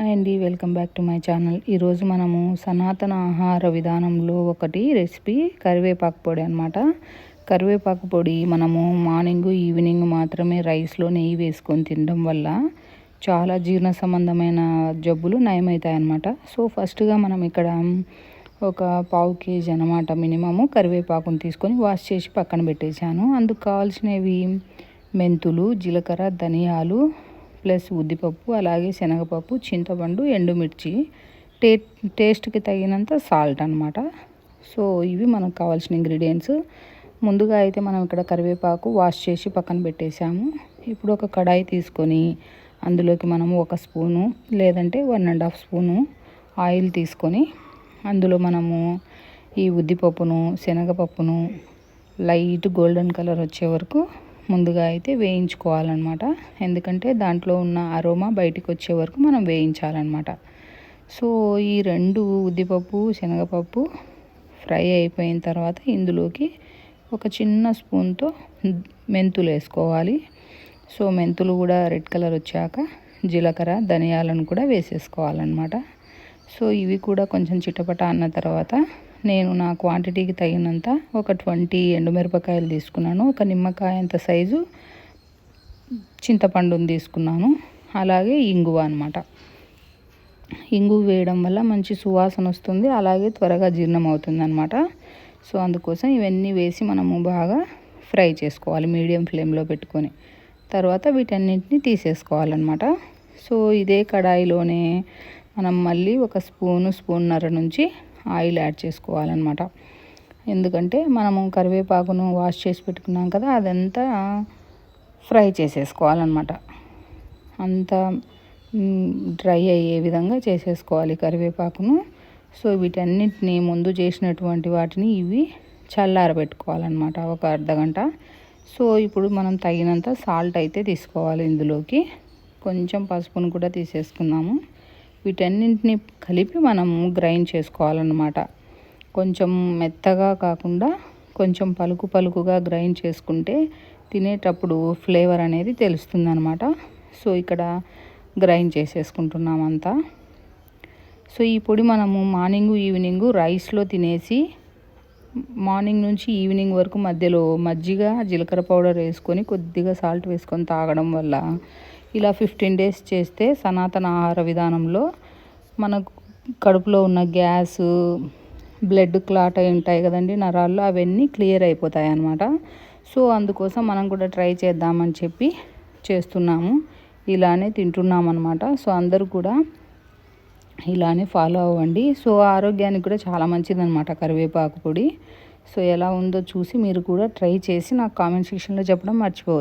అండి welcome back to my channel. ఈరోజు మనము సనాతన ఆహార విధానంలో ఒకటి రెసిపీ కరివేపాకు పొడి అనమాట కరివేపాకు పొడి మనము మార్నింగ్ ఈవినింగ్ మాత్రమే రైస్లో నెయ్యి వేసుకొని తినడం వల్ల చాలా జీర్ణ సంబంధమైన జబ్బులు నయమవుతాయి అన్నమాట. సో ఫస్ట్గా మనం ఇక్కడ ఒక పావు కేజీ అనమాట మినిమము కరివేపాకును తీసుకొని వాష్ చేసి పక్కన పెట్టేశాను. అందుకు కావాల్సినవి మెంతులు జీలకర్ర ధనియాలు ప్లస్ ఉద్దిపప్పు అలాగే శనగపప్పు చింతపండు ఎండుమిర్చి. టే టేస్ట్కి తగినంత సాల్ట్ అనమాట సో ఇవి మనకు కావాల్సిన ఇంగ్రీడియంట్స్. ముందుగా అయితే మనం ఇక్కడ కరివేపాకు వాష్ చేసి పక్కన పెట్టేసాము ఇప్పుడు ఒక కడాయి తీసుకొని అందులోకి మనము ఒక స్పూను లేదంటే one and half spoon oil తీసుకొని అందులో మనము ఈ ఉద్దిపప్పును శనగపప్పును లైట్ గోల్డెన్ కలర్ వచ్చే వరకు ముందుగా అయితే వేయించుకోవాలన్నమాట. ఎందుకంటే దాంట్లో ఉన్న అరోమా బయటికి వచ్చే వరకు మనం వేయించాలన్నమాట. సో ఈ రెండు ఉద్దిపప్పు శనగపప్పు ఫ్రై అయిపోయిన తర్వాత ఇందులోకి ఒక చిన్న స్పూన్తో మెంతులు వేసుకోవాలి. సో మెంతులు కూడా రెడ్ కలర్ వచ్చాక జీలకర్ర ధనియాలను కూడా వేసేసుకోవాలన్నమాట. సో ఇవి కూడా కొంచెం చిటపట అన్న తర్వాత నేను నా క్వాంటిటీకి తగినంత ఒక ట్వంటీ ఎండుమిరపకాయలు తీసుకున్నాను. ఒక నిమ్మకాయ అంత సైజు చింతపండుని తీసుకున్నాను. అలాగే ఇంగువ అనమాట ఇంగు వేయడం వల్ల మంచి సువాసన వస్తుంది. అలాగే త్వరగా జీర్ణం అవుతుంది అనమాట సో అందుకోసం ఇవన్నీ వేసి మనము బాగా ఫ్రై చేసుకోవాలి మీడియం ఫ్లేమ్లో పెట్టుకొని. తర్వాత వీటన్నిటిని తీసేసుకోవాలన్నమాట. సో ఇదే కడాయిలోనే మనం మళ్ళీ ఒక స్పూను స్పూన్నర నుంచి ఆయిల్ యాడ్ చేసుకోవాలన్నమాట. ఎందుకంటే మనము కరివేపాకును వాష్ చేసి పెట్టుకున్నాం కదా అదంతా ఫ్రై చేసేసుకోవాలన్నమాట. అంతా డ్రై అయ్యే విధంగా చేసేసుకోవాలి కరివేపాకును. సో వీటన్నిటిని ముందు చేసినటువంటి వాటిని ఇవి చల్లారబెట్టుకోవాలన్నమాట ఒక అర్ధ గంట. సో ఇప్పుడు మనం తగినంత సాల్ట్ అయితే తీసుకోవాలి ఇందులోకి. కొంచెం పసుపును కూడా తీసేసుకున్నాము వీటన్నింటిని కలిపి మనము గ్రైండ్ చేసుకోవాలన్నమాట. కొంచెం మెత్తగా కాకుండా కొంచెం పలుకు పలుకుగా గ్రైండ్ చేసుకుంటే తినేటప్పుడు ఫ్లేవర్ అనేది తెలుస్తుంది అనమాట సో ఇక్కడ గ్రైండ్ చేసేసుకుంటున్నాం అంతా సో ఈ పొడి మనము మార్నింగ్ ఈవినింగ్ రైస్లో తినేసి మార్నింగ్ నుంచి ఈవినింగ్ వరకు మధ్యలో మజ్జిగ జీలకర్ర పౌడర్ వేసుకొని కొద్దిగా సాల్ట్ వేసుకొని తాగడం వల్ల ఇలా ఫిఫ్టీన్ డేస్ చేస్తే సనాతన ఆహార విధానంలో మనకు కడుపులో ఉన్న గ్యాస్ బ్లడ్ క్లాట్ అయి ఉంటాయి కదండి నరాల్లో అవన్నీ క్లియర్ అయిపోతాయి అన్నమాట. సో అందుకోసం మనం కూడా ట్రై చేద్దామని చెప్పి చేస్తున్నాము. ఇలానే తింటున్నాం అనమాట సో అందరూ కూడా ఇలానే ఫాలో అవ్వండి. సో ఆరోగ్యానికి కూడా చాలా మంచిదన్నమాట కరివేపాకు పొడి. సో ఎలా ఉందో చూసి మీరు కూడా ట్రై చేసి నాకు కామెంట్ సెక్షన్లో చెప్పడం మర్చిపోవద్దు.